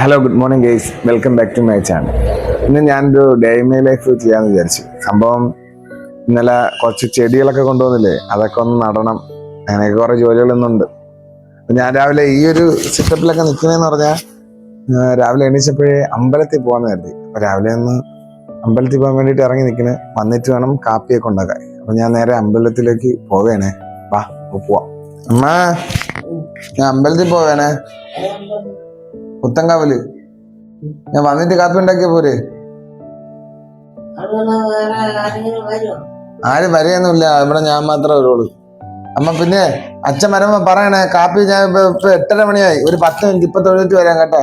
Hello good morning guys welcome back to my channel ഇന്ന് ഞാനൊരു day my life ചെയ്യാമെന്ന് വിചാരിച്ചു. സംഭവം ഇന്നലെ കുറച്ച് ചെടികളൊക്കെ കൊണ്ടുവന്നില്ലേ? അതൊക്കെ ഒന്ന് നടണം. അങ്ങനെയൊക്കെ കുറേ ജോലികളൊന്നുണ്ട് ഞാൻ രാവിലെ ഈ ഒരു സെറ്റപ്പിലൊക്കെ നിൽക്കുന്നതെന്ന് പറഞ്ഞാൽ രാവിലെ എണീച്ചപ്പോഴേ അമ്പലത്തിൽ പോകാമെന്ന് കരുതി. അപ്പോൾ രാവിലെ ഒന്ന് അമ്പലത്തിൽ പോകാൻ വേണ്ടിയിട്ട് ഇറങ്ങി നിൽക്കുന്നത് വന്നിട്ട് വേണം കാപ്പിയൊക്കെ ഉണ്ടാക്കാൻ. അപ്പം ഞാൻ നേരെ അമ്പലത്തിലേക്ക് പോവേണേ വാ പോവാം. അമ്മ ഞാൻ അമ്പലത്തിൽ പോവേണേ പുത്തങ്കാവൽ ഞാൻ വന്നിട്ട് കാപ്പി ഉണ്ടാക്കിയ പോരെ ആരും വരെയൊന്നുമില്ല. ഇവിടെ ഞാൻ മാത്രമേ വരുള്ളൂ അമ്മ പിന്നെ അച്ഛൻ വരുമ്പോ പറയണേ കാപ്പി ഞാൻ ഇപ്പൊ ഇപ്പൊ എട്ടര മണിയായി. ഒരു പത്ത് മിനിറ്റ് ഇപ്പൊ തൊഴിലിട്ട് വരാം കേട്ടോ.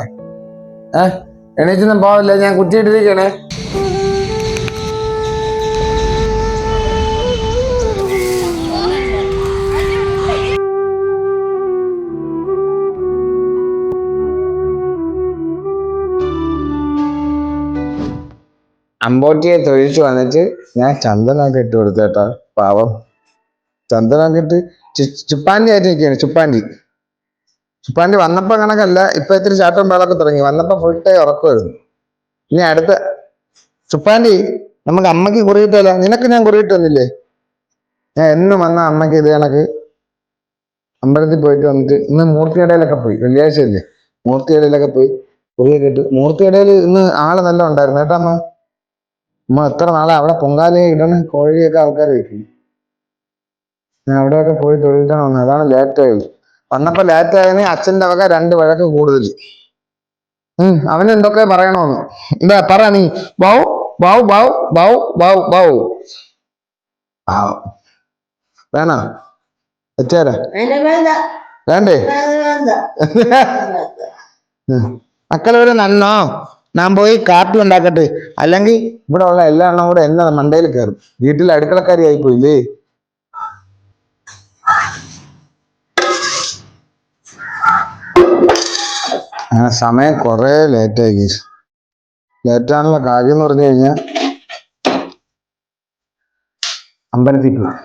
ഏഹ് എണീറ്റൊന്നും പോവില്ല? ഞാൻ കുറ്റിയിട്ടിരിക്കണേ അമ്പോട്ടിയെ തൊഴിച്ചു വന്നിട്ട് ഞാൻ ചന്ദനമൊക്കെ ഇട്ട് കൊടുത്തു കേട്ടോ പാവം. ചന്ദനമൊക്കെ ഇട്ട് ചു- ചുപ്പാണ്ടി ആയിട്ട് നിൽക്കുകയാണ് ചുപ്പാണ്ടി. ചുപ്പാണ്ടി വന്നപ്പോ കണക്കല്ല ഇപ്പൊ ഇത്തിരി ചാട്ടം വേളൊക്കെ തുടങ്ങി. വന്നപ്പോൾ ഫുൾ ടൈം ഉറക്കുമായിരുന്നു. ഇനി അടുത്ത ചുപ്പാണ്ടി നമുക്ക് അമ്മയ്ക്ക് കുറിയിട്ടല്ല നിനക്ക് ഞാൻ കുറിയിട്ട് ഞാൻ എന്നും വന്ന അമ്മയ്ക്ക് ഇത് കണക്ക് അമ്പലത്തിൽ പോയിട്ട് വന്നിട്ട് ഇന്ന് മൂർത്തിയിടയിലൊക്കെ പോയി. വെള്ളിയാഴ്ച അല്ലേ മൂർത്തിയിടയിലൊക്കെ പോയി. കുറിയൊക്കെ ഇട്ട്. മൂർത്തിയിടയിൽ ഇന്ന് ആൾ നല്ല ഉണ്ടായിരുന്നു. കേട്ടോ അമ്മ? അമ്മ എത്ര നാളെ അവിടെ പൊങ്കാല ഇടണ കോഴിയൊക്കെ ആൾക്കാർ വെക്കും. ഞാൻ അവിടെയൊക്കെ പോയി തൊഴിലിട്ടാണ് വന്നത്. അതാണ് ലേറ്റ് ആയത്. വന്നപ്പോ ലേറ്റ് ആയതിന് അച്ഛന്റെ വക രണ്ട് വഴക്ക് കൂടുതൽ ഉം അവൻ എന്തൊക്കെ പറയണോന്ന്. എന്താ പറ നീ. ബൗ ബൗ ബൗ ബൗ ബൗ ബൗ വേണോ? വെച്ചേരാ വേണ്ട മക്കളെ ഒരു നന്നോ? ഞാൻ പോയി കാപ്പി ഉണ്ടാക്കട്ടെ. അല്ലെങ്കിൽ ഇവിടെ ഉള്ള എല്ലാ എണ്ണം കൂടെ എന്നെ മണ്ടയിൽ കയറും. വീട്ടിൽ അടുക്കളക്കാരി ആയി പോയില്ലേ ആ സമയം കുറെ ലേറ്റായി ഗീസ്. ലേറ്റാണുള്ള കാര്യം എന്ന് പറഞ്ഞു കഴിഞ്ഞാൽ അമ്പലത്തിൽ പോയി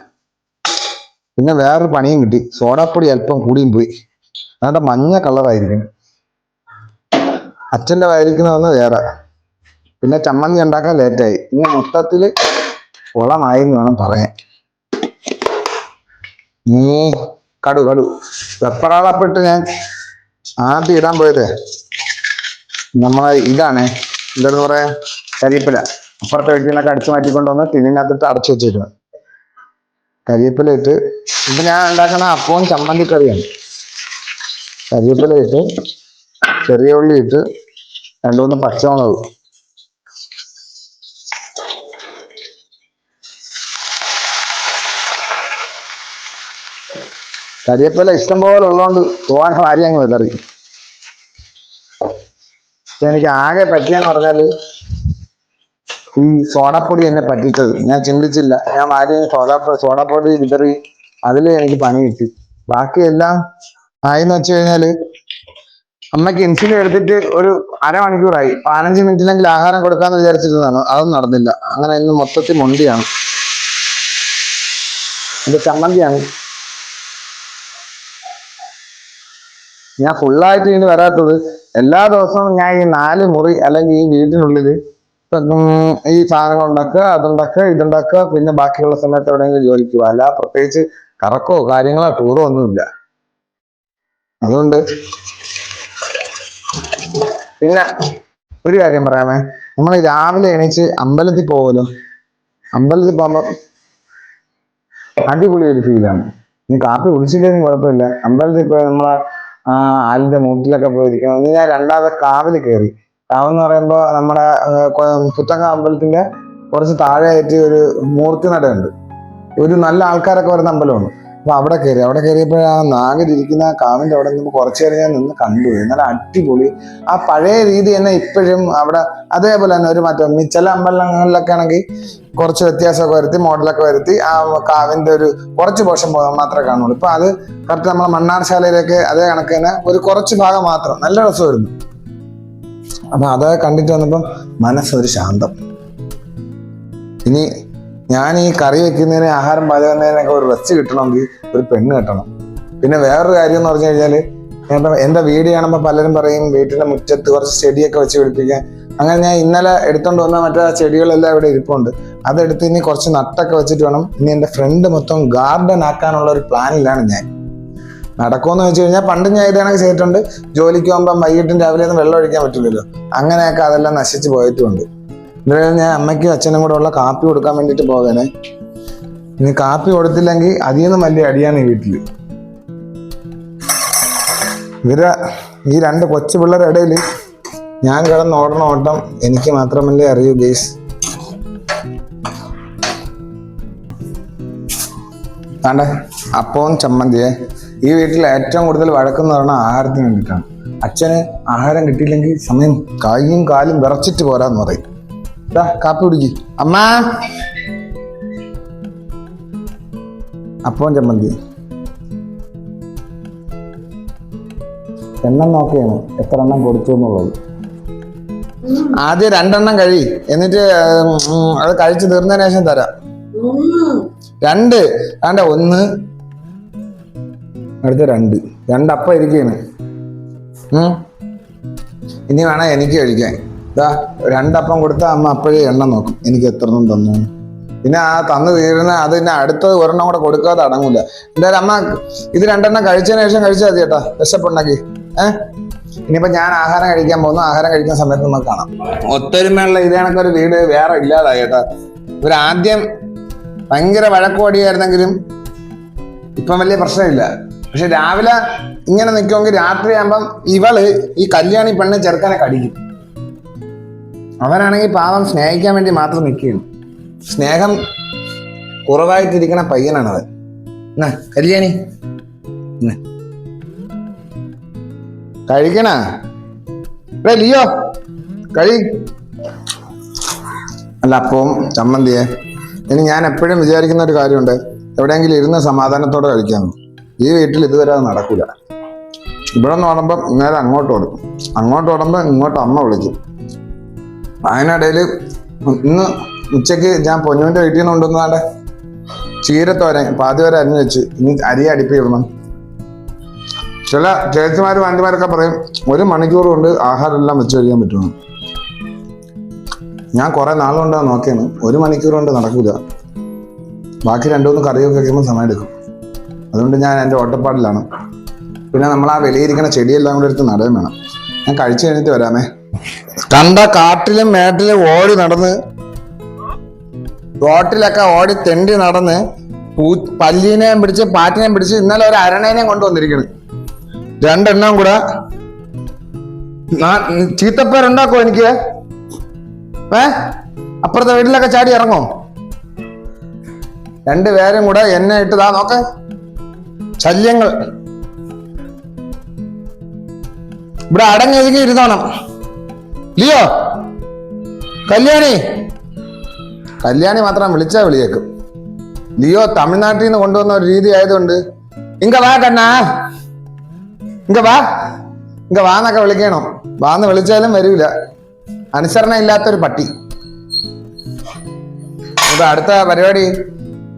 പിന്നെ വേറൊരു പണിയും കിട്ടി. സോഡാപ്പൊടി അല്പം കൂടിയും പോയി. അതുകൊണ്ട് മഞ്ഞ കളറായിരിക്കും അച്ഛന്റെ വയലിക്കുന്നതെന്ന് വേറെ പിന്നെ ചമ്മന്തി ഉണ്ടാക്കാൻ ലേറ്റായി ഇനി മൊത്തത്തിൽ കുളമായി എന്ന് വേണം പറയാൻ. നീ കടു കടു. വെപ്പറാളപ്പെട്ട് ഞാൻ ആദ്യം ഇടാൻ പോയത് നമ്മളെ ഇതാണ്. എന്താണെന്ന് പറയാ? കരിയപ്പില. അപ്പുറത്തെ വീട്ടിൽ നിന്നൊക്കെ അടിച്ചു മാറ്റിക്കൊണ്ടുവന്ന് ടിന്നിനകത്തിട്ട് അടച്ചു വെച്ചിരുന്നു കരിയപ്പില ഇട്ട് ഇപ്പൊ ഞാൻ ഉണ്ടാക്കുന്ന അപ്പവും ചമ്മന്തി കറിയാണ് കരിയപ്പില ഇട്ട് ചെറിയ ഉള്ളി ഇട്ട് രണ്ടു മൂന്ന് പച്ചമുളക് കരിയപ്പല ഇഷ്ടം പോലെ ഉള്ളതുകൊണ്ട് പോകാൻ ഭാര്യ അങ്ങ് എനിക്ക് ആകെ പറ്റിയെന്ന് പറഞ്ഞാൽ ഈ സോഡാപ്പൊടി എന്നെ പറ്റിച്ചത്. ഞാൻ ചിന്തിച്ചില്ല. ഞാൻ ആദ്യം സോഡാ സോഡാപ്പൊടി വിതറി അതിൽ എനിക്ക് പണി കിട്ടി. ബാക്കിയെല്ലാം ആയെന്ന് വെച്ച് കഴിഞ്ഞാൽ അമ്മയ്ക്ക് ഇൻസുലിൻ എടുത്തിട്ട് ഒരു അരമണിക്കൂറായി. പതിനഞ്ച് മിനിറ്റിലെങ്കിലും ആഹാരം കൊടുക്കാന്ന് വിചാരിച്ചിരുന്നതാണ്. അതൊന്നും നടന്നില്ല. അങ്ങനെ ഇന്ന് മൊത്തത്തിൽ മുണ്ടിയാണ്. ഇത് ചമ്മന്തിയാണ്. ഞാൻ ഫുള്ളായിട്ട് ഇനി വരാത്തത് എല്ലാ ദിവസവും ഞാൻ ഈ നാല് മുറി അല്ലെങ്കിൽ ഈ വീടിനുള്ളിൽ ഈ സാധനങ്ങൾ ഉണ്ടാക്കുക അതുണ്ടാക്കുക ഇതുണ്ടാക്കുക പിന്നെ ബാക്കിയുള്ള സമയത്ത് എവിടെയെങ്കിലും ജോലിക്കുക അല്ല പ്രത്യേകിച്ച് കറക്കോ കാര്യങ്ങളോ ടൂറോ ഒന്നുമില്ല. അതുകൊണ്ട് പിന്നെ ഒരു കാര്യം പറയാമേ. നമ്മൾ രാവിലെ എണീച്ച് അമ്പലത്തിൽ പോകുമല്ലോ അമ്പലത്തിൽ പോകുമ്പോൾ അടിപൊളി ഒരു ഫീലാണ് നീ കാപ്പി കുടിച്ചില്ലെങ്കിലും കുഴപ്പമില്ല. അമ്പലത്തിൽ പോയി നമ്മളെ ആലിന്റെ മൂട്ടിലൊക്കെ പോയിരിക്കണം ഞാൻ രണ്ടാമത്തെ കാവിൽ കയറി. കാവെന്ന് പറയുമ്പോൾ നമ്മുടെ പുത്തങ്ക അമ്പലത്തിന്റെ കുറച്ച് താഴെയായിട്ട് ഒരു മൂർത്തി നടയുണ്ട് ഒരു നല്ല ആൾക്കാരൊക്കെ വരുന്ന അമ്പലമാണ്. അപ്പൊ അവിടെ കയറി അവിടെ കയറിയപ്പോൾ ആ നാഗരിക്കുന്ന ആ കാവിന്റെ അവിടെ നിന്ന് കുറച്ചു നേരം ഞാൻ നിന്ന് കണ്ടു. നല്ല അടിപൊളി. ആ പഴയ രീതി തന്നെ ഇപ്പോഴും അവിടെ അതേപോലെ തന്നെ ഒരു മാറ്റം. ചില അമ്പലങ്ങളിലൊക്കെ ആണെങ്കിൽ കുറച്ച് വ്യത്യാസമൊക്കെ വരുത്തി മോഡലൊക്കെ വരുത്തി ആ കാവിന്റെ ഒരു കുറച്ച് പോഷം മാത്രമേ കാണുള്ളൂ. ഇപ്പൊ അത് കറക്റ്റ് നമ്മളെ മണ്ണാർശാലയിലേക്ക് അതേ കണക്ക് തന്നെ ഒരു കുറച്ച് ഭാഗം മാത്രം. നല്ല രസമായിരുന്നു. അപ്പൊ അത് കണ്ടിട്ട് വന്നപ്പം മനസ്സൊരു ശാന്തം. ഇനി ഞാൻ ഈ കറി വെക്കുന്നതിന് ആഹാരം പാചകുന്നതിനൊക്കെ ഒരു റെസ്റ്റ് കിട്ടണമെങ്കിൽ ഒരു പെണ്ണ് കിട്ടണം. പിന്നെ വേറൊരു കാര്യം എന്ന് പറഞ്ഞു കഴിഞ്ഞാൽ എന്റെ വീട് കാണുമ്പോൾ പലരും പറയും വീട്ടിന്റെ മുറ്റത്ത് കുറച്ച് ചെടിയൊക്കെ വെച്ച് പിടിപ്പിക്കാൻ. അങ്ങനെ ഞാൻ ഇന്നലെ എടുത്തോണ്ട് വന്ന മറ്റേ ആ ചെടികളെല്ലാം ഇവിടെ ഇരിപ്പുണ്ട്. അതെടുത്ത് ഇനി കുറച്ച് നട്ടൊക്കെ വെച്ചിട്ട് വേണം. ഇനി എന്റെ ഫ്രണ്ട് മൊത്തം ഗാർഡൻ ആക്കാനുള്ള ഒരു പ്ലാനിലാണ് ഞാൻ. നടക്കുമെന്ന് വെച്ച് കഴിഞ്ഞാൽ പണ്ട് ഞാൻ ഇതാണെങ്കിൽ ചെയ്തിട്ടുണ്ട്. ജോലിക്ക് പോകുമ്പോൾ വൈകിട്ടും രാവിലെ ഒന്നും വെള്ളം ഒഴിക്കാൻ പറ്റില്ലല്ലോ. അങ്ങനെയൊക്കെ അതെല്ലാം നശിച്ചു പോയിട്ടുമുണ്ട് ഇന്നലെ ഞാൻ അമ്മയ്ക്കും അച്ഛനും കൂടെ ഉള്ള കാപ്പി കൊടുക്കാൻ വേണ്ടിയിട്ട് പോകാനേ. ഇനി കാപ്പി കൊടുത്തില്ലെങ്കിൽ അതിൽ നിന്നും വലിയ അടിയാണ് ഈ വീട്ടിൽ ഇവർ ഈ രണ്ട് കൊച്ചു പിള്ളേരുടെ ഇടയിൽ ഞാൻ കിടന്ന് ഓടണ ഓട്ടം എനിക്ക് മാത്രമല്ലേ അറിയൂ ഗേസ് താണ്ടെ അപ്പവും ചമ്മന്തിയെ. ഈ വീട്ടിൽ ഏറ്റവും കൂടുതൽ വഴക്കെന്ന് പറഞ്ഞാൽ ആഹാരത്തിന് വേണ്ടിയിട്ടാണ്. അച്ഛന് ആഹാരം കിട്ടിയില്ലെങ്കിൽ സമയം കൈയും കാലും വിറച്ചിട്ട് പോരാന്ന് പറയും. കാപ്പി കുടിക്ക്. അമ്മ. അപ്പവും ചമ്മന്തി. എണ്ണം നോക്കിയാണ് എത്ര എണ്ണം കൊടുത്തു എന്നുള്ളത്. ആദ്യം രണ്ടെണ്ണം കഴി. എന്നിട്ട് അത് കഴിച്ച് തീർന്നതിന് ശേഷം തരാം. രണ്ട്. വേണ്ട ഒന്ന്. അടുത്ത രണ്ട്. രണ്ടപ്പം ഇരിക്കുകയാണ്. ഇനി വേണം എനിക്ക് കഴിക്കാൻ. ഇതാ രണ്ടപ്പം കൊടുത്ത അമ്മ അപ്പോഴേ എണ്ണ നോക്കും. എനിക്ക് എത്രന്നും തന്നു? പിന്നെ ആ തന്നു തീരുന്ന അത് പിന്നെ അടുത്തത് ഒരെണ്ണം കൂടെ കൊടുക്കാതെ അടങ്ങൂല. എന്തായാലും അമ്മ ഇത് രണ്ടെണ്ണം കഴിച്ചതിന് ശേഷം കഴിച്ചാൽ മതി ചേട്ടാ വിശപ്പുണ്ടെങ്കിൽ ഏഹ് ഇനിയിപ്പോ ഞാൻ ആഹാരം കഴിക്കാൻ പോകുന്നു. ആഹാരം കഴിക്കുന്ന സമയത്ത് നമുക്ക് കാണാം. ഒത്തൊരുമയുള്ള ഇത് ഒരു വീട് വേറെ ഇല്ലാതായി ചേട്ടാ ഇവരാദ്യം ഭയങ്കര വഴക്കോടിയായിരുന്നെങ്കിലും ഇപ്പം വലിയ പ്രശ്നമില്ല. പക്ഷെ രാവിലെ ഇങ്ങനെ നിൽക്കുമെങ്കിൽ രാത്രിയാകുമ്പം ഇവൾ ഈ കല്യാണി പെണ്ണ് ചെറുക്കനെ കടിക്കും. അവനാണെങ്കിൽ പാവം സ്നേഹിക്കാൻ വേണ്ടി മാത്രം നിൽക്കുകയാണ്. സ്നേഹം കുറവായിട്ടിരിക്കണ പയ്യനാണ് അവൻ എന്നാ കല്യാണി. കഴിക്കണ? ലിയോ. കഴി. അല്ല അപ്പവും ചമ്മന്തിയെ. ഇനി ഞാൻ എപ്പോഴും വിചാരിക്കുന്ന ഒരു കാര്യമുണ്ട്. എവിടെയെങ്കിലും ഇരുന്ന് സമാധാനത്തോടെ കഴിക്കാമെന്ന് ഈ വീട്ടിൽ ഇതുവരെ അത് നടക്കില്ല ഇവിടെ നിന്ന് ഓടുമ്പം നേരെ അങ്ങോട്ട് ഓടും. അങ്ങോട്ട് ഓടുമ്പോൾ ഇങ്ങോട്ട് അമ്മ വിളിക്കും. അതിനിടയിൽ ഇന്ന് ഉച്ചയ്ക്ക് ഞാൻ പൊന്നുവിന്റെ വീട്ടിൽ നിന്ന് കൊണ്ടുവന്നാടെ ചീരത്തോരൻ പാതി വരെ അരിഞ്ഞു വെച്ച്. ഇനി അരി അടുപ്പിടണം ചില ചേച്ചിമാരും ആന്റിമാരൊക്കെ പറയും ഒരു മണിക്കൂർ കൊണ്ട് ആഹാരം എല്ലാം വെച്ച് കഴിക്കാൻ പറ്റുമെന്ന് ഞാൻ കുറെ നാളുകൊണ്ടാണ് നോക്കിയാണ് ഒരു മണിക്കൂർ കൊണ്ട് നടക്കൂല. ബാക്കി രണ്ടു മൂന്ന് കറിയൊക്കെ വെക്കുമ്പോൾ സമയം എടുക്കും അതുകൊണ്ട് ഞാൻ എന്റെ ഓട്ടപ്പാടിലാണ്. പിന്നെ നമ്മൾ ആ വെളിയിരിക്കുന്ന ചെടിയെല്ലാം കൂടെ എടുത്ത് നടയും വേണം. ഞാൻ കഴിച്ചു കഴിഞ്ഞിട്ട് വരാമേ. കണ്ട കാട്ടിലും മേട്ടിലും ഓടി നടന്ന് റോട്ടിലൊക്കെ ഓടി തെണ്ടി നടന്ന് പൂ പല്ലിനെയും പിടിച്ച് പാറ്റിനെയും പിടിച്ച് ഇന്നലെ ഒരു അരണേനെയും കൊണ്ടുവന്നിരിക്കണ്. രണ്ടെണ്ണം കൂടെ. ചീത്തപ്പേരുണ്ടാക്കോ എനിക്ക്? ഏ? അപ്പുറത്തെ വീട്ടിലൊക്കെ ചാടി ഇറങ്ങോ. രണ്ടുപേരും കൂടെ എന്നെ ഇട്ടതാ നോക്ക. ശല്യങ്ങൾ. ഇവിടെ അടങ്ങി ഇരുന്നോണം. ലിയോ? കല്യാണി? കല്യാണി മാത്രം വിളിച്ചാ വിളിയേക്കും. ലിയോ തമിഴ്നാട്ടിൽ നിന്ന് കൊണ്ടുവന്ന ഒരു രീതി ആയതുകൊണ്ട് ഇങ്ക വാ കണ്ണാ. ഇങ്ക വാ. ഇങ്ക വാന്നൊക്കെ വിളിക്കണം? വാന്ന് വിളിച്ചാലും വരൂല. അനുസരണ ഇല്ലാത്തൊരു പട്ടി. ഇപ്പൊ അടുത്ത പരിപാടി.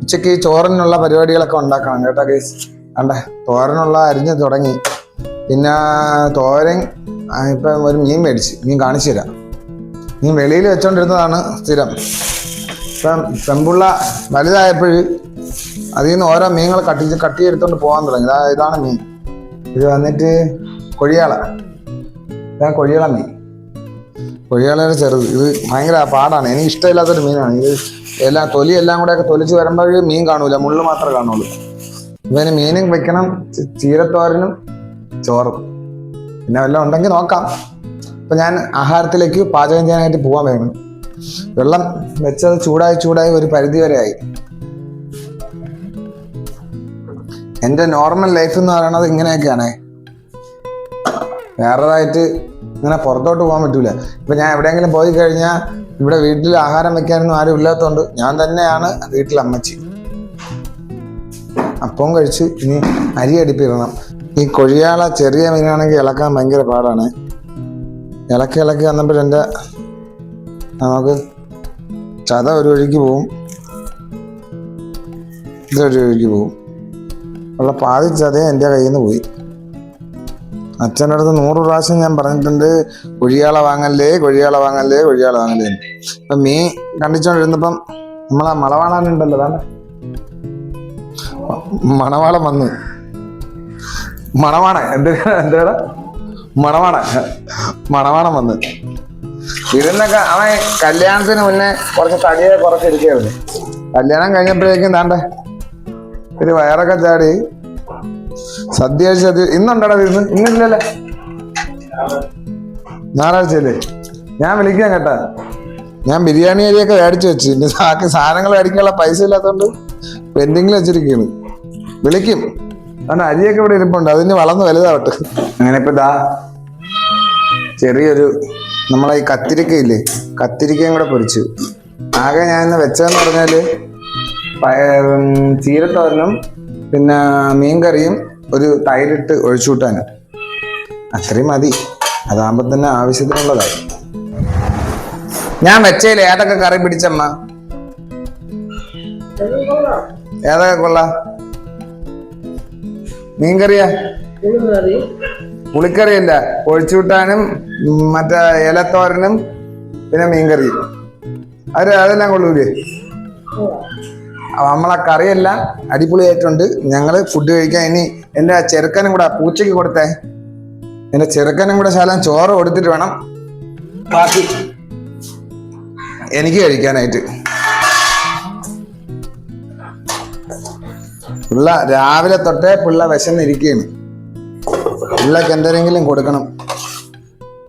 ഉച്ചയ്ക്ക് ചോറിനുള്ള പരിപാടികളൊക്കെ ഉണ്ടാക്കണം കേട്ടോ കേസ് അണ്ടേ തോരനുള്ള അരിഞ്ഞ് തുടങ്ങി. പിന്നെ തോരൻ ഇപ്പം ഒരു മീൻ മേടിച്ച് മീൻ കാണിച്ചു തരാം. മീൻ വെളിയിൽ വെച്ചോണ്ടിരുന്നതാണ് സ്ഥിരം. ഇപ്പം പെമ്പുള്ള വലുതായപ്പോൾ അതിൽ നിന്ന് ഓരോ മീനുകൾ കട്ടി കട്ടി എടുത്തോണ്ട് പോകാൻ തുടങ്ങി. ഇതാ ഇതാണ് മീൻ. ഇത് വന്നിട്ട് കൊഴിയാള. ഇതാണ് കൊഴിയാള മീൻ. കൊഴിയാളയുടെ ചെറുത്. ഇത് ഭയങ്കര പാടാണ്. എനിക്ക് ഇഷ്ടമില്ലാത്തൊരു മീനാണ്. ഇത് എല്ലാം തൊലി എല്ലാം കൂടെ ഒക്കെ തൊലിച്ച് വരുമ്പോൾ മീൻ കാണൂല. മുള്ളു മാത്രമേ കാണുള്ളൂ. ഇവന് മീനും വെക്കണം ചീരത്തോരനും ചോറും. പിന്നെ വല്ലതും ഉണ്ടെങ്കിൽ നോക്കാം. അപ്പൊ ഞാൻ ആഹാരത്തിലേക്ക് പാചകം ചെയ്യാനായിട്ട് പോകാൻ വേണം വെള്ളം വെച്ചത് ചൂടായി ചൂടായി ഒരു പരിധി വരെ ആയി. എന്റെ നോർമൽ ലൈഫ് എന്ന് പറയുന്നത് ഇങ്ങനെയൊക്കെയാണ്. വേറെതായിട്ട് ഇങ്ങനെ പുറത്തോട്ട് പോകാൻ പറ്റൂല. ഇപ്പൊ ഞാൻ എവിടെയെങ്കിലും പോയി കഴിഞ്ഞാൽ ഇവിടെ വീട്ടിൽ ആഹാരം വെക്കാനൊന്നും ആരും ഇല്ലാത്തതുകൊണ്ട് ഞാൻ തന്നെയാണ് വീട്ടിൽ അമ്മച്ചി. അപ്പവും കഴിച്ച് ഇനി അരി അടുപ്പിടണം. ഈ കൊഴിയാള ചെറിയ മീനാണെങ്കിൽ ഇളക്കാൻ ഭയങ്കര പാടാണ്. ഇളക്കി ഇളക്കി വന്നപ്പോൾ എന്റെ നമുക്ക് ചത ഒരു വഴിക്ക് പോവും. ഇതൊരു വഴിക്ക് പോവും. ഉള്ള പാതി ചതയെ എന്റെ കയ്യിൽ നിന്ന് പോയി. അച്ഛന്റെ അടുത്ത് നൂറ് പ്രാവശ്യം ഞാൻ പറഞ്ഞിട്ടുണ്ട് കുഴിയാള വാങ്ങല്ലേ കുഴിയാള വാങ്ങല്ലേ കുഴിയാള വാങ്ങല്ലേ. ഇപ്പൊ മീൻ കണ്ടിച്ചോണ്ടിരുന്നപ്പം നമ്മളെ മണവാളാനുണ്ടല്ലോ അതാണ്. മണവാളം വന്നു. മണവാണ എന്ത് എന്താടാ മണവാണ മണവാണം വന്ന്. ഇരുന്നൊക്കെ അവൻ കല്യാണത്തിന് മുന്നേ കുറച്ച് തടിയെ കുറച്ചിരിക്കായിരുന്നു കല്യാണം കഴിഞ്ഞപ്പോഴേക്കും താണ്ട ഒരു വയറൊക്കെ ചാടി. സദ്യ സദ്യ ഇന്നുണ്ടടാ ഇന്ന് ഇന്നില്ലല്ലേ? ഞായറാഴ്ചയല്ലേ? ഞാൻ വിളിക്കാം കേട്ടാ. ഞാൻ ബിരിയാണി അരിയൊക്കെ മേടിച്ചു വെച്ച്. ബാക്കി സാധനങ്ങൾ മേടിക്കാനുള്ള പൈസ ഇല്ലാത്തതുകൊണ്ട് പെൻഡിങ്ങിൽ വെച്ചിരിക്കുന്നു വിളിക്കും. കാരണം അരിയൊക്കെ ഇവിടെ ഇരിപ്പുണ്ട്. അതിന് വളർന്ന് വലുതാവട്ടെ. അങ്ങനെ ഇപ്പൊ ഇതാ ചെറിയൊരു നമ്മളെ ഈ കത്തിരിക്കയില്ലേ കത്തിരിക്കയും കൂടെ പൊരിച്ചു. ആകെ ഞാൻ ഇന്ന് വെച്ചതെന്ന് പറഞ്ഞാൽ ചീരത്തോരനും പിന്നെ മീൻകറിയും ഒരു തൈരിട്ട് ഒഴിച്ചുകൂട്ടാനും. അത്രയും മതി. അതാകുമ്പോ തന്നെ ആവശ്യത്തിനുള്ളതായി. ഞാൻ വെച്ചേലേ ഏതൊക്കെ കറി പിടിച്ചമ്മ? ഏതൊക്കെ കൊള്ളാം? മീൻകറിയാ? പുളിക്കറിയല്ല അല്ല. ഒഴിച്ചുവിട്ടാനും മറ്റേ ഇലത്തോരനും പിന്നെ മീൻകറി. അത് അതെല്ലാം കൊള്ളൂലേ നമ്മളെ കറിയെല്ലാം അടിപൊളിയായിട്ടുണ്ട്. ഞങ്ങൾ ഫുഡ് കഴിക്കാൻ ഇനി എന്റെ ചെറുക്കനും കൂടെ പൂച്ചയ്ക്ക് കൊടുത്തേ. എന്റെ ചെറുക്കനും കൂടെ ശാലം ചോറ് കൊടുത്തിട്ട് വേണം. ബാക്കി എനിക്ക് കഴിക്കാനായിട്ട്. പിള്ള രാവിലെ തൊട്ടേ പിള്ള വിശന്നിരിക്കുകയാണ് പിള്ളക്ക് എന്തെങ്കിലും കൊടുക്കണം.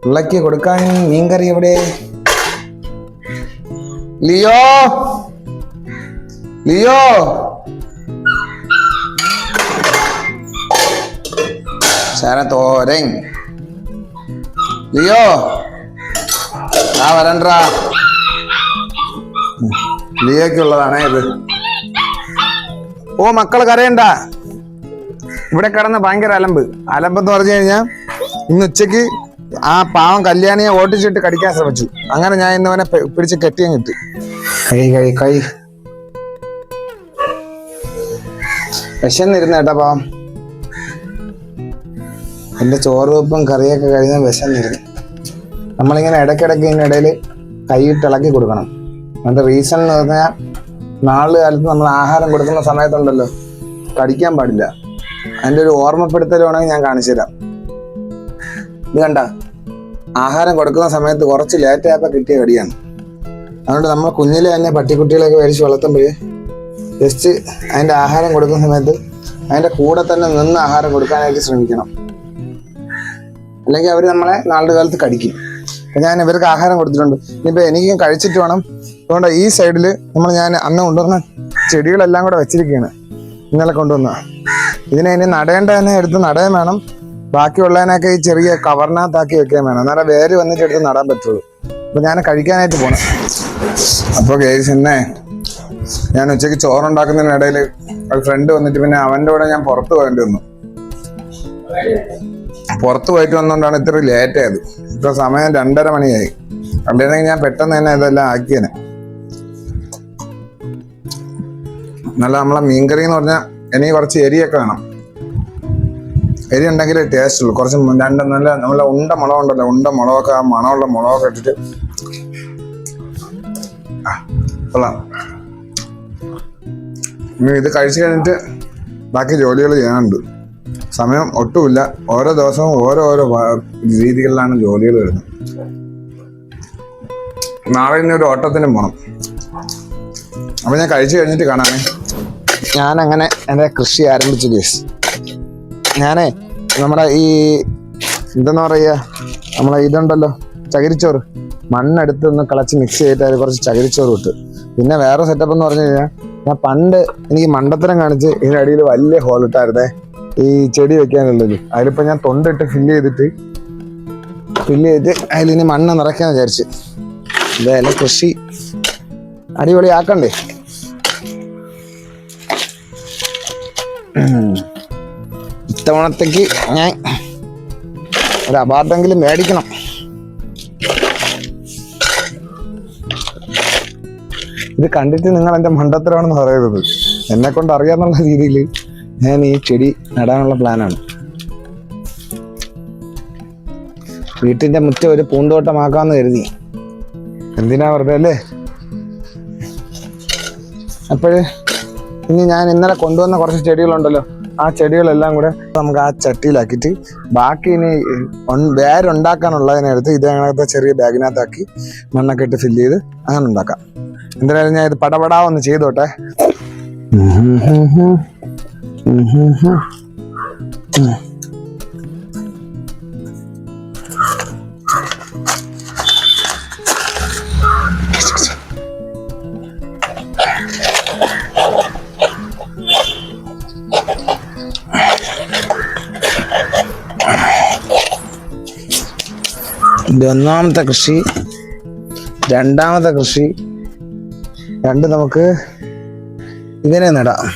പിള്ളക്ക് കൊടുക്കാൻ മീൻകറി എവിടെ? ലിയോ? ലിയോ? ശരത്തോരൻ ലിയോ? ആ വരണ്ടാ. ലിയോക്കുള്ളതാണേ ഇത്. ഓ മക്കൾ കരയണ്ട. ഇവിടെ കിടന്ന് ഭയങ്കര അലമ്പ്. അലമ്പ് എന്ന് പറഞ്ഞു കഴിഞ്ഞാൽ ഇന്ന് ഉച്ചയ്ക്ക് ആ പാവം കല്യാണിയെ ഓട്ടിച്ചിട്ട് കടിക്കാൻ ശ്രമിച്ചു. അങ്ങനെ ഞാൻ ഇന്നവനെ അവനെ പിടിച്ച് കെട്ടിയും കിട്ടി കൈ കൈ കൈ. വിശന്നിരുന്ന ഏട്ടാ പാവം. ചോറ് വെപ്പും കറിയൊക്കെ കഴിഞ്ഞ വിശന്നിരുന്നു. നമ്മളിങ്ങനെ ഇടയ്ക്കിടയ്ക്ക് ഇതിനിടയിൽ കൈയിട്ട് ഇളക്കി കൊടുക്കണം. അതിന്റെ റീസൺ എന്ന് പറഞ്ഞാൽ നാൾ കാലത്ത് നമ്മൾ ആഹാരം കൊടുക്കുന്ന സമയത്തുണ്ടല്ലോ. കടിക്കാൻ പാടില്ല. അതിന്റെ ഒരു ഓർമ്മപ്പെടുത്തൽ വേണമെങ്കിൽ ഞാൻ കാണിച്ചു തരാം. ഇത് കണ്ട ആഹാരം കൊടുക്കുന്ന സമയത്ത് കുറച്ച് ലേറ്റ് ആയപ്പോൾ കിട്ടിയ കടിയാണ്. അതുകൊണ്ട് നമ്മൾ കുഞ്ഞിലെ തന്നെ പട്ടിക്കുട്ടികളൊക്കെ മേടിച്ച് വളർത്തുമ്പോഴേ ജസ്റ്റ് അതിന്റെ ആഹാരം കൊടുക്കുന്ന സമയത്ത് അതിന്റെ കൂടെ തന്നെ നിന്ന് ആഹാരം കൊടുക്കാനായിട്ട് ശ്രമിക്കണം. അല്ലെങ്കിൽ അവർ നമ്മളെ നാളുടെ കാലത്ത് കടിക്കും ഞാൻ ഇവർക്ക് ആഹാരം കൊടുത്തിട്ടുണ്ട്. ഇനിയിപ്പോൾ എനിക്കും കഴിച്ചിട്ട് വേണം. അതുകൊണ്ട് ഈ സൈഡിൽ നമ്മൾ ഞാൻ അന്ന് കൊണ്ടുവന്ന ചെടികളെല്ലാം കൂടെ വെച്ചിരിക്കുകയാണ്. ഇന്നലെ കൊണ്ടുവന്ന. ഇതിനെ ഇനി നടേണ്ടതിനെ എടുത്ത് നടയും വേണം. ബാക്കിയുള്ളതിനൊക്കെ ഈ ചെറിയ കവറിനകത്താക്കി വെക്കുകയും വേണം. എന്നാലേ വേര് വന്നിട്ട് എടുത്ത് നടാൻ പറ്റുള്ളൂ. അപ്പൊ ഞാൻ കഴിക്കാനായിട്ട് പോണം. അപ്പോൾ കേസ് എന്നെ ഞാൻ ഉച്ചയ്ക്ക് ചോറുണ്ടാക്കുന്നതിനിടയിൽ ഒരു ഫ്രണ്ട് വന്നിട്ട് പിന്നെ അവന്റെ കൂടെ ഞാൻ പുറത്ത് പോകേണ്ടി വന്നു. പുറത്ത് പോയിട്ട് വന്നുകൊണ്ടാണ് ഇത്ര ലേറ്റ് ആയത്. ഇപ്പൊ സമയം രണ്ടര മണിയായി. അല്ലെങ്കിൽ ഞാൻ പെട്ടെന്ന് തന്നെ ഇതെല്ലാം ആക്കിയേനെ. നല്ല നമ്മളെ മീൻകറി എന്ന് പറഞ്ഞാൽ ഇനി കുറച്ച് എരിയൊക്കെ വേണം. എരി ഉണ്ടെങ്കിൽ ടേസ്റ്റ് ഉള്ളൂ. കുറച്ച് രണ്ട് നല്ല നല്ല ഉണ്ട മുളക് ഉണ്ടല്ലോ ഉണ്ട മുളകൊക്കെ ആ മണമുള്ള മുളകൊക്കെ ഇട്ടിട്ട്. കൊള്ളാം. ഇനി ഇത് കഴിച്ചു കഴിഞ്ഞിട്ട് ബാക്കി ജോലികൾ ചെയ്യാനുണ്ട്. സമയം ഒട്ടുമില്ല. ഓരോ ദിവസവും ഓരോ ഓരോ രീതികളിലാണ് ജോലികൾ വരുന്നത്. നാളെ ഇനി ഒരു ഓട്ടത്തിന് പോകണം അപ്പൊ ഞാൻ കഴിച്ചു കഴിഞ്ഞിട്ട് കാണാമേ. ഞാൻ അങ്ങനെ എന്റെ കൃഷി ആരംഭിച്ചു കേസ് ഞാനേ നമ്മുടെ ഈ എന്തെന്ന് പറയുക? നമ്മളെ ഇതുണ്ടല്ലോ ചകിരിച്ചോറ്. മണ്ണെടുത്ത് ഒന്ന് കളച്ച് മിക്സ് ചെയ്തിട്ട് അതിൽ കുറച്ച് ചകിരിച്ചോറ് ഇട്ട്. പിന്നെ വേറെ സെറ്റപ്പ് എന്ന് പറഞ്ഞു കഴിഞ്ഞാൽ ഞാൻ പണ്ട് എനിക്ക് മണ്ടത്തരം കാണിച്ച് അടിയിൽ വലിയ ഹോൾ ഇട്ടായിരുന്നേ. ഈ ചെടി വെക്കാനുള്ളത്. അതിലിപ്പോൾ ഞാൻ തൊണ്ടിട്ട് ഫില്ല് ചെയ്തിട്ട് ഫില്ല് ചെയ്തിട്ട് അതിലിനി മണ്ണ് നിറയ്ക്കാൻ വിചാരിച്ച്. എന്തായാലും കൃഷി അടിപൊളിയാക്കണ്ടേ? ഉം. ഇത്തവണത്തേക്ക് ഞാൻ ഒരു അപാർട്ടെങ്കിലും മേടിക്കണം. ഇത് കണ്ടിട്ട് നിങ്ങൾ എന്റെ മണ്ടത്തരമാണെന്ന് പറയരുത്. എന്നെ കൊണ്ട് അറിയാന്നുള്ള രീതിയിൽ ഞാൻ ഈ ചെടി നടാനുള്ള പ്ലാനാണ്. വീട്ടിന്റെ മുറ്റം ഒരു പൂന്തോട്ടമാക്കാന്ന് കരുതി. എന്തിനാ വെറുതെ അല്ലേ? അപ്പോഴ് ഇനി ഞാൻ ഇന്നലെ കൊണ്ടുവന്ന കുറച്ച് ചെടികളുണ്ടല്ലോ. ആ ചെടികളെല്ലാം കൂടെ നമുക്ക് ആ ചട്ടിയിലാക്കിയിട്ട് ബാക്കി ഇനി വേരുണ്ടാക്കാനുള്ളതിനെടുത്ത് ഇത് അങ്ങനത്തെ ചെറിയ ബാഗിനകത്താക്കി മണ്ണൊക്കെ ഇട്ട് ഫില്ല് ചെയ്ത് അങ്ങനെ ഉണ്ടാക്കാം. എന്തായാലും ഞാൻ ഇത് പടപടാ ഒന്ന് ചെയ്തോട്ടെ ഇത് ഒന്നാമത്തെ കൃഷി രണ്ടാമത്തെ കൃഷി. രണ്ട് നമുക്ക് ഇതിനെ നടാം.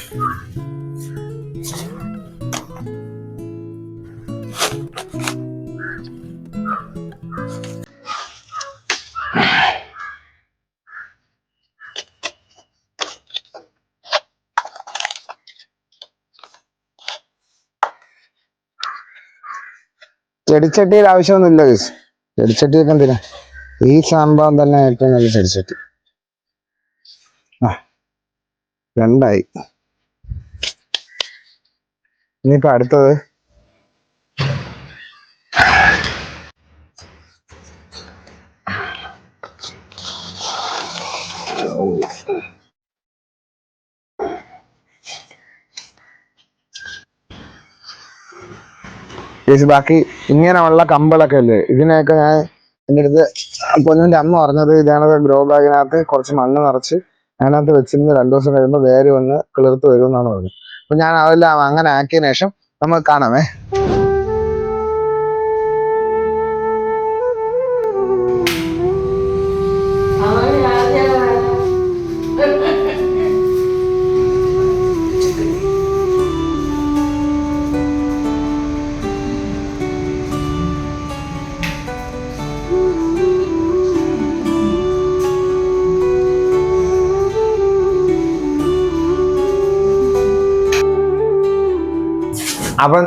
ചെടിച്ചട്ടിയിൽ ആവശ്യമൊന്നുമില്ല ഗൈസ് ചെടിച്ചട്ടിയൊക്കെ എന്തിനാ? ഈ സംഭവം തന്നെ ഏറ്റവും നല്ല ചെടിച്ചട്ടി. ആ രണ്ടായി. ഇനിയിപ്പോ അടുത്തത്? ചേച്ചി ബാക്കി ഇങ്ങനെയുള്ള കമ്പളൊക്കെ അല്ലേ ഇതിനെയൊക്കെ ഞാൻ എന്റെ അടുത്ത് പൊന്നിന്റെ അമ്മ പറഞ്ഞത് ഇതാണത് ഗ്രോ ബാഗിനകത്ത് കുറച്ച് മണ്ണ് നിറച്ച് അതിനകത്ത് വെച്ചിരുന്ന് രണ്ടു ദിവസം കഴിയുമ്പോൾ വേര് വന്ന് കിളിർത്ത് വരും എന്നാണ് പറഞ്ഞത്. അപ്പം ഞാൻ അതെല്ലാം അങ്ങനെ ആക്കിയതിനു ശേഷം നമുക്ക് കാണാമേ അപ്പം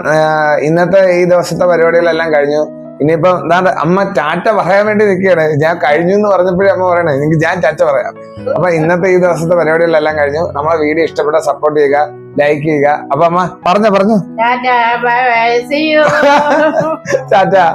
ഇന്നത്തെ ഈ ദിവസത്തെ പരിപാടികളെല്ലാം കഴിഞ്ഞു. ഇനിയിപ്പം എന്താ അമ്മ ടാറ്റ പറയാൻ വേണ്ടി നിൽക്കുകയാണ്. ഞാൻ കഴിഞ്ഞു എന്ന് പറഞ്ഞപ്പോഴേ അമ്മ പറയണേ എനിക്ക് ഞാൻ ടാറ്റ പറയാം. അപ്പൊ ഇന്നത്തെ ഈ ദിവസത്തെ പരിപാടികളെല്ലാം കഴിഞ്ഞു. നമ്മളെ വീഡിയോ ഇഷ്ടപ്പെട്ട സപ്പോർട്ട് ചെയ്യുക ലൈക്ക് ചെയ്യുക. അപ്പൊ അമ്മ പറഞ്ഞോ പറഞ്ഞോ. ടാറ്റ.